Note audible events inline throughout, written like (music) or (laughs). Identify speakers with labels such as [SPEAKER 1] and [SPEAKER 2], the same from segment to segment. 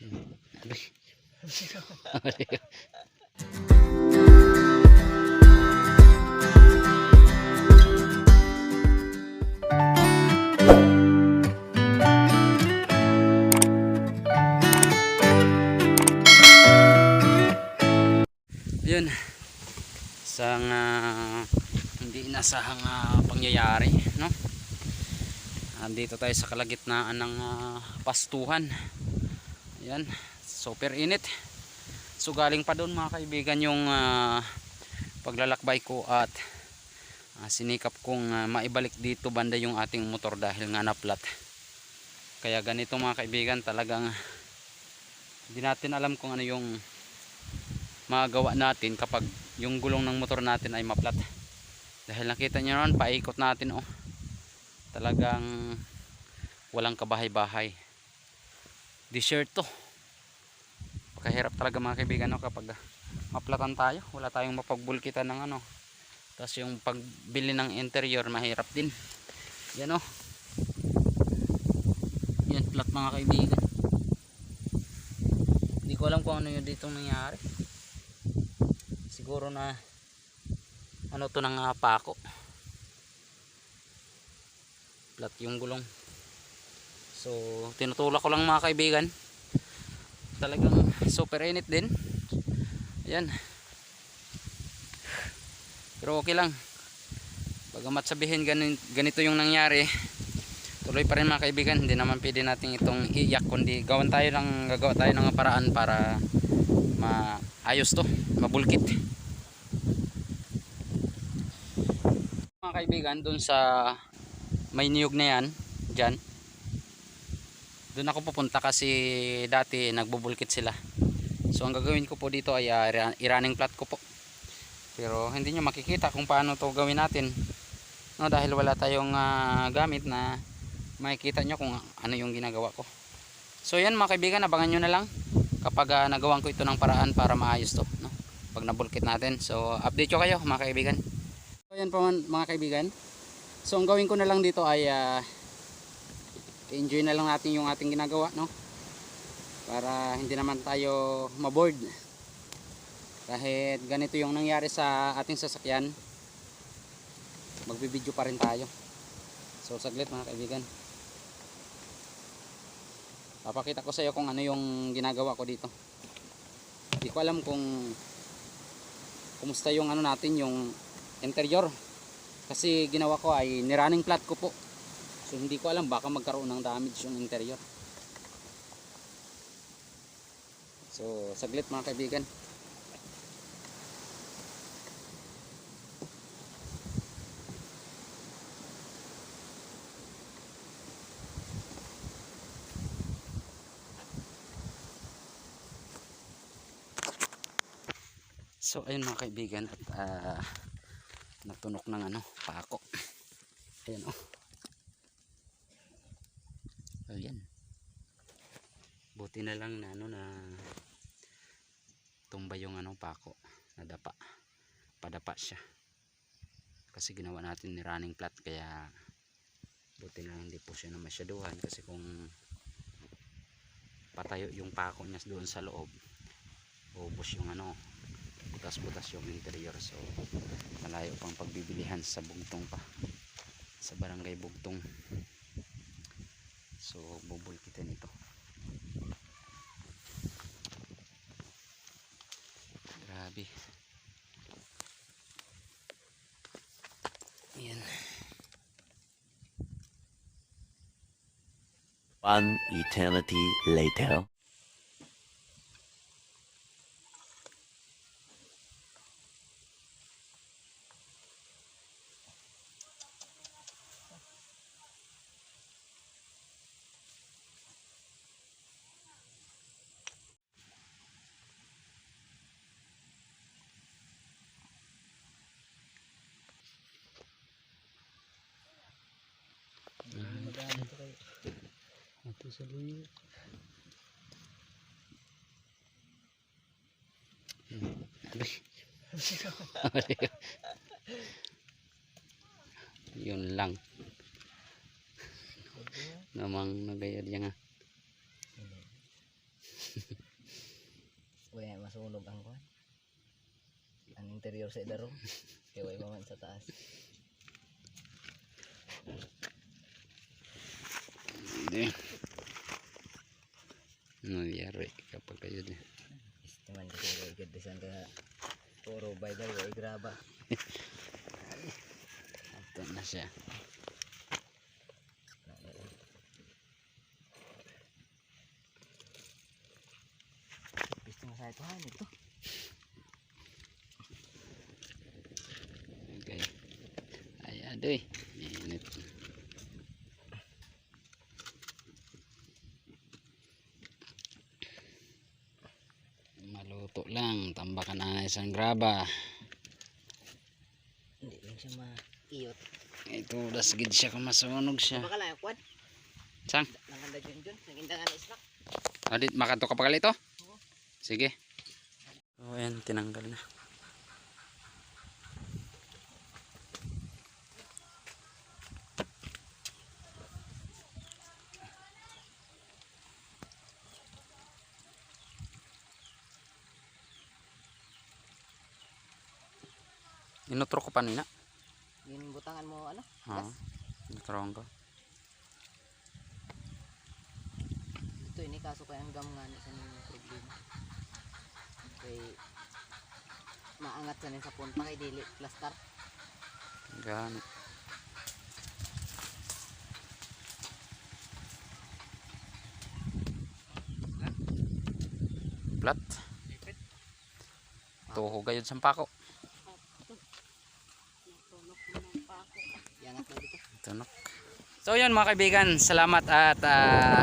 [SPEAKER 1] Yun. Isang ah, hindi inasahang ah, pangyayari, no? Andito tayo sa kalagitnaan ng ah, pastuhan. Ayan, super init. So galing pa doon mga kaibigan yung ah, paglalakbay ko at ah, sinikap kong ah, maibalik dito banda yung ating motor dahil nga naplat. Kaya ganito mga kaibigan talagang hindi natin alam kung ano yung magawa natin kapag yung gulong ng motor natin ay maplat dahil nakita nyo naman paikot natin oh talagang walang kabahay-bahay desert to pakahirap talaga mga kaibigan no, kapag maplatan tayo. Wala tayong mapagbulkitan ng ano. Tapos yung pagbili ng interior mahirap din. Yan oh yan flat mga kaibigan. Hindi ko alam kung ano yung dito nangyari. Siguro na ano to ng uh, pako plat yung gulong so tinutulak ko lang mga kaibigan. Talagang super init din. Ayan. Pero okay lang. Bagamat sabihin ganito yung nangyari tuloy pa rin mga kaibigan. Hindi naman pwede natin itong iyak kundi gawan tayo ng gagawa tayo ng paraan para maayos to mabulkit. Mga kaibigan dun sa may niyog na yan dyan dun ako pupunta kasi dati nagbubulkit sila. So ang gagawin ko po dito ay uh, i-running flat ko po. Pero hindi nyo makikita kung paano to gawin natin. No, dahil wala tayong ah, gamit na makikita nyo kung ano yung ginagawa ko. So yan mga kaibigan abangan nyo na lang kapag ah, nagawan ko ito ng paraan para maayos to no? pag nabulkit natin. So update ko kayo mga kaibigan. So yan po mga kaibigan. So ang gawin ko na lang dito ay ah, enjoy na lang natin yung ating ginagawa no? Para hindi naman tayo maboard kahit ganito yung nangyari sa ating sasakyan magbibideo pa rin tayo. So saglit mga kaibigan. Papakita ko sa iyo kung ano yung ginagawa ko dito. Hindi ko alam kung kumusta yung ano natin yung interior. Kasi ginawa ko ay nirunning flat ko po so hindi ko alam baka magkaroon ng damage yung interior so saglit mga kaibigan So ayun mga kaibigan at ah, natunok ng ano, pako. Ayan oh. Ayan. Buti na lang na ano na tumba yung ano pako, nadapa. Padapa siya. Kasi ginawa natin ni running flat kaya buti na lang hindi po siya na masyaduhan kasi kung patayo yung pako niya doon sa loob ubos yung ano butas-butas yung interior so malayo pang pagbibilihan sa bugtong pa sa barangay bugtong so bubul kita nito. Grabe. Yan
[SPEAKER 2] One eternity later.
[SPEAKER 1] Ito sa luyo yun lang namang nagayad yan nga (laughs)
[SPEAKER 3] Wala masunog ang kwan. Ang interior sa idaro. Kaya wala man sa taas.
[SPEAKER 1] Hindi. Nangyari kapag kayo din.
[SPEAKER 3] Istiman kasi wala ikad disan ka puro baybay wala graba. (laughs)
[SPEAKER 1] Ito na siya.
[SPEAKER 3] Gusto mo sa ito ha.
[SPEAKER 1] Okay. Ay, adoy. Init. Lang. Tambakan na isang graba.
[SPEAKER 3] Hindi lang siya maiyot.
[SPEAKER 1] Ito, dasgid siya kung masunog siya.
[SPEAKER 3] Baka lang kwan.
[SPEAKER 1] Sang?
[SPEAKER 3] Nanganda dyan dyan. Nangindangan na isnak.
[SPEAKER 1] Adit, makato ka pa ito? Sige. So, ayan, tinanggal na. Inutro ko pa nina.
[SPEAKER 3] Yung butangan mo ano?
[SPEAKER 1] Ha?
[SPEAKER 3] Gas.
[SPEAKER 1] Inutro ko.
[SPEAKER 3] Ito ini kaso kaya ang gam nga ni sa nung problema. Kay maangat sa nin sa punta kay dili plaster.
[SPEAKER 1] Ganit. Plat. Tuho gayud sa pako.
[SPEAKER 3] Yangat na dito.
[SPEAKER 1] Tunok. So yun mga kaibigan, salamat at ah,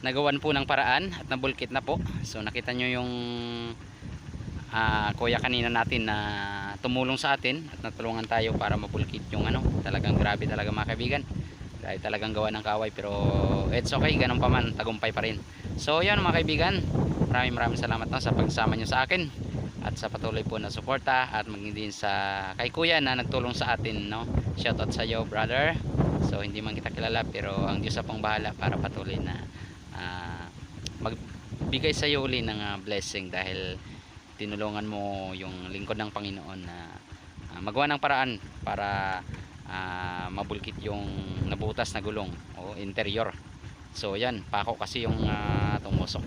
[SPEAKER 1] nagawan po ng paraan at nabulkit na po. So nakita nyo yung ah, kuya kanina natin na tumulong sa atin at natulungan tayo para mabulkit yung ano. Talagang grabe talaga mga kaibigan. Dahil talagang gawa ng kaway pero it's okay, ganun pa man, tagumpay pa rin. So yun mga kaibigan, maraming maraming salamat no, sa pagsama nyo sa akin at sa patuloy po na suporta at maging din sa kay kuya na nagtulong sa atin no shoutout sa iyo brother so hindi man kita kilala pero ang Diyos na pong bahala para patuloy na ah, magbigay sa iyo uli ng ah, blessing dahil tinulungan mo yung lingkod ng Panginoon na ah, magawa ng paraan para ah, mabulkit yung nabutas na gulong o interior. So yan pako kasi yung ah, tumusok.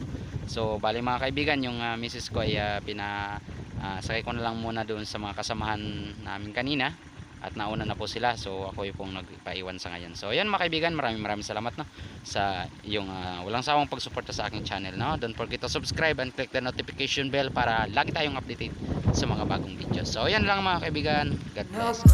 [SPEAKER 1] So bali mga kaibigan, yung uh, misis ko ay uh, pina ah, sakay ko na lang muna doon sa mga kasamahan namin kanina at nauna na po sila. So ako yung pong nagpaiwan sa ngayon. So yan mga kaibigan maraming maraming salamat no sa yung uh, walang sawang pagsuporta sa aking channel no. Don't forget to subscribe and click the notification bell para lagi tayong updated sa mga bagong video. So yan lang mga kaibigan. God bless.